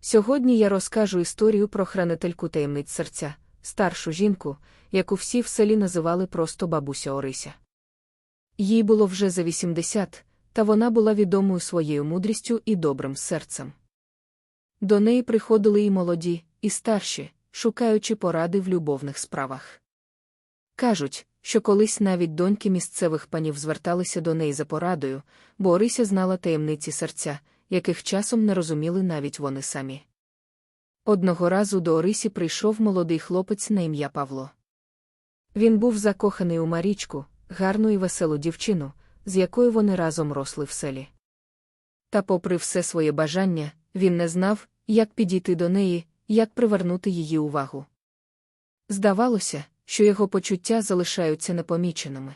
Сьогодні я розкажу історію про хранительку таємниць серця, старшу жінку, яку всі в селі називали просто бабуся Орися. Їй було вже за 80, та вона була відомою своєю мудрістю і добрим серцем. До неї приходили і молоді, і старші, шукаючи поради в любовних справах. Кажуть, що колись навіть доньки місцевих панів зверталися до неї за порадою, бо Орися знала таємниці серця, яких часом не розуміли навіть вони самі. Одного разу до Орисі прийшов молодий хлопець на ім'я Павло. Він був закоханий у Марічку, гарну і веселу дівчину, з якою вони разом росли в селі. Та, попри все своє бажання, він не знав, як підійти до неї, як привернути її увагу. Здавалося, що його почуття залишаються непоміченими.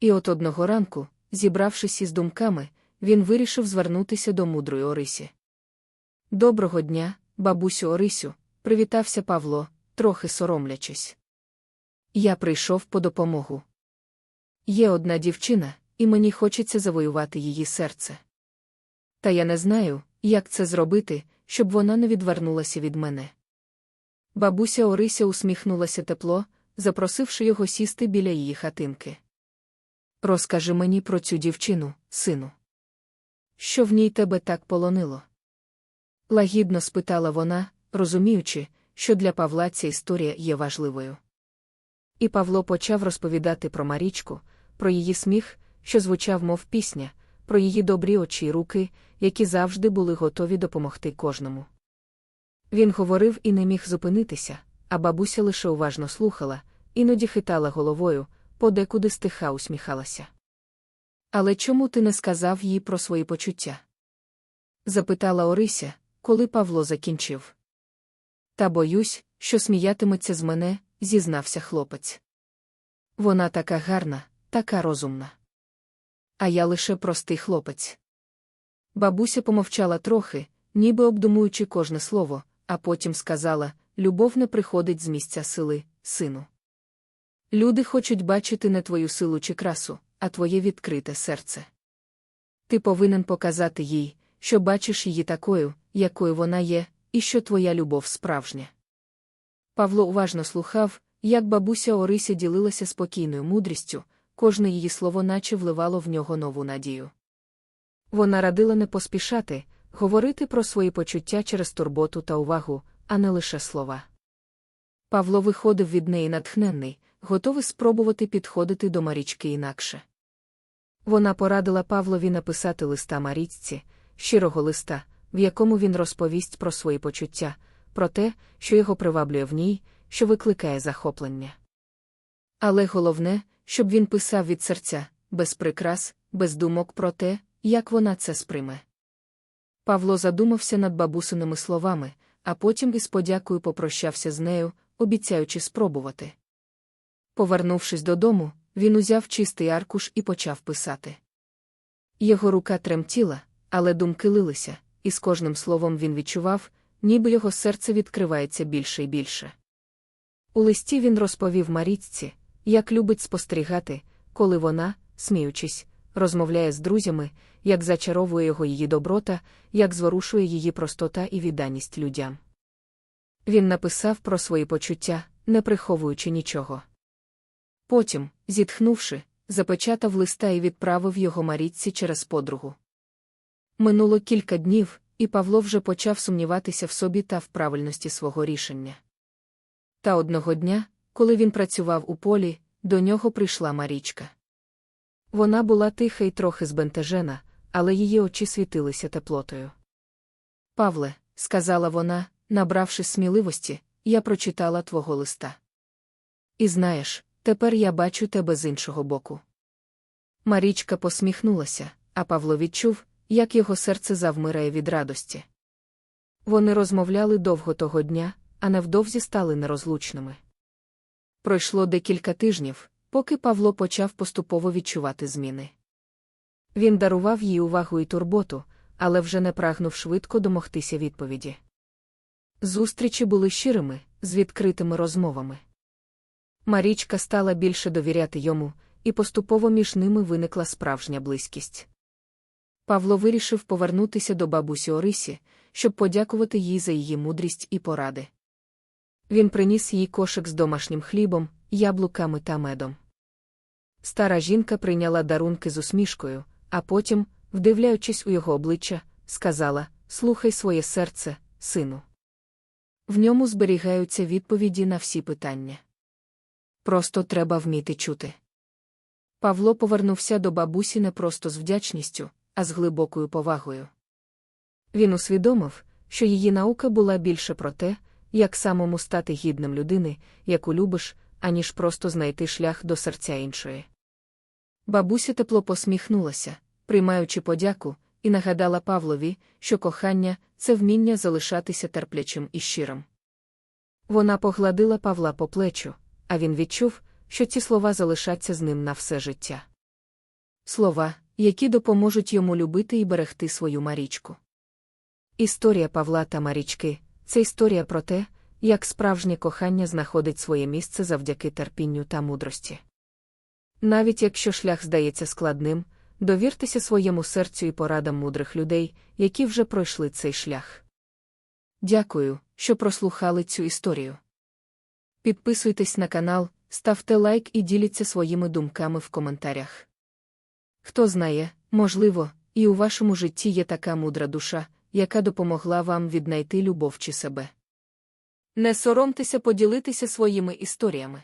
І от одного ранку, зібравшись із думками, він вирішив звернутися до мудрої Орисі. Доброго дня, бабусю Орисю, привітався Павло, трохи соромлячись. Я прийшов по допомогу. Є одна дівчина, і мені хочеться завоювати її серце. Та я не знаю, як це зробити, щоб вона не відвернулася від мене. Бабуся Орися усміхнулася тепло, запросивши його сісти біля її хатинки. Розкажи мені про цю дівчину, сину. Що в ній тебе так полонило? Лагідно спитала вона, розуміючи, що для Павла ця історія є важливою. І Павло почав розповідати про Марічку, про її сміх, що звучав, мов пісня, про її добрі очі й руки, які завжди були готові допомогти кожному. Він говорив і не міг зупинитися, а бабуся лише уважно слухала, іноді хитала головою, подекуди стиха усміхалася. Але чому ти не сказав їй про свої почуття? запитала Орися, коли Павло закінчив. Та боюсь, що сміятиметься з мене, зізнався хлопець. Вона така гарна, така розумна. А я лише простий хлопець. Бабуся помовчала трохи, ніби обдумуючи кожне слово, а потім сказала любов не приходить з місця сили, сину. Люди хочуть бачити не твою силу чи красу, а твоє відкрите серце. Ти повинен показати їй, що бачиш її такою, якою вона є, і що твоя любов справжня. Павло уважно слухав, як бабуся Орися ділилася спокійною мудрістю, кожне її слово наче вливало в нього нову надію. Вона радила не поспішати, говорити про свої почуття через турботу та увагу, а не лише слова. Павло виходив від неї натхненний, готовий спробувати підходити до Марічки інакше. Вона порадила Павлові написати листа Марічці, щирого листа, в якому він розповість про свої почуття, про те, що його приваблює в ній, що викликає захоплення. Але головне, щоб він писав від серця, без прикрас, без думок про те, як вона це сприйме. Павло задумався над бабусиними словами, а потім із подякою попрощався з нею, обіцяючи спробувати. Повернувшись додому, він узяв чистий аркуш і почав писати. Його рука тремтіла, але думки лилися, і з кожним словом він відчував, ніби його серце відкривається більше і більше. У листі він розповів Марічці, як любить спостерігати, коли вона, сміючись, розмовляє з друзями, як зачаровує його її доброта, як зворушує її простота і відданість людям. Він написав про свої почуття, не приховуючи нічого. Потім, зітхнувши, запечатав листа і відправив його Марічці через подругу. Минуло кілька днів, і Павло вже почав сумніватися в собі та в правильності свого рішення. Та одного дня, коли він працював у полі, до нього прийшла Марічка. Вона була тиха і трохи збентежена, але її очі світилися теплотою. Павле, сказала вона, набравшись сміливості, я прочитала твого листа. І знаєш, тепер я бачу тебе з іншого боку. Марічка посміхнулася, а Павло відчув, як його серце завмирає від радості. Вони розмовляли довго того дня, а невдовзі стали нерозлучними. Пройшло декілька тижнів, поки Павло почав поступово відчувати зміни. Він дарував їй увагу і турботу, але вже не прагнув швидко домогтися відповіді. Зустрічі були щирими, з відкритими розмовами. Марічка стала більше довіряти йому, і поступово між ними виникла справжня близькість. Павло вирішив повернутися до бабусі Орисі, щоб подякувати їй за її мудрість і поради. Він приніс їй кошик з домашнім хлібом, яблуками та медом. Стара жінка прийняла дарунки з усмішкою, а потім, вдивляючись у його обличчя, сказала Слухай своє серце, сину. В ньому зберігаються відповіді на всі питання. Просто треба вміти чути. Павло повернувся до бабусі не просто з вдячністю, а з глибокою повагою. Він усвідомив, що її наука була більше про те, як самому стати гідним людини, яку любиш, аніж просто знайти шлях до серця іншої. Бабуся тепло посміхнулася, приймаючи подяку, і нагадала Павлові, що кохання це вміння залишатися терплячим і щирим. Вона погладила Павла по плечу, а він відчув, що ці слова залишаться з ним на все життя. Слова, які допоможуть йому любити і берегти свою Марічку. Історія Павла та Марічки це історія про те, як справжнє кохання знаходить своє місце завдяки терпінню та мудрості. Навіть якщо шлях здається складним, довіртеся своєму серцю і порадам мудрих людей, які вже пройшли цей шлях. Дякую, що прослухали цю історію. Підписуйтесь на канал, ставте лайк і діліться своїми думками в коментарях. Хто знає, можливо, і у вашому житті є така мудра душа, яка допомогла вам віднайти любов чи себе. Не соромтеся поділитися своїми історіями.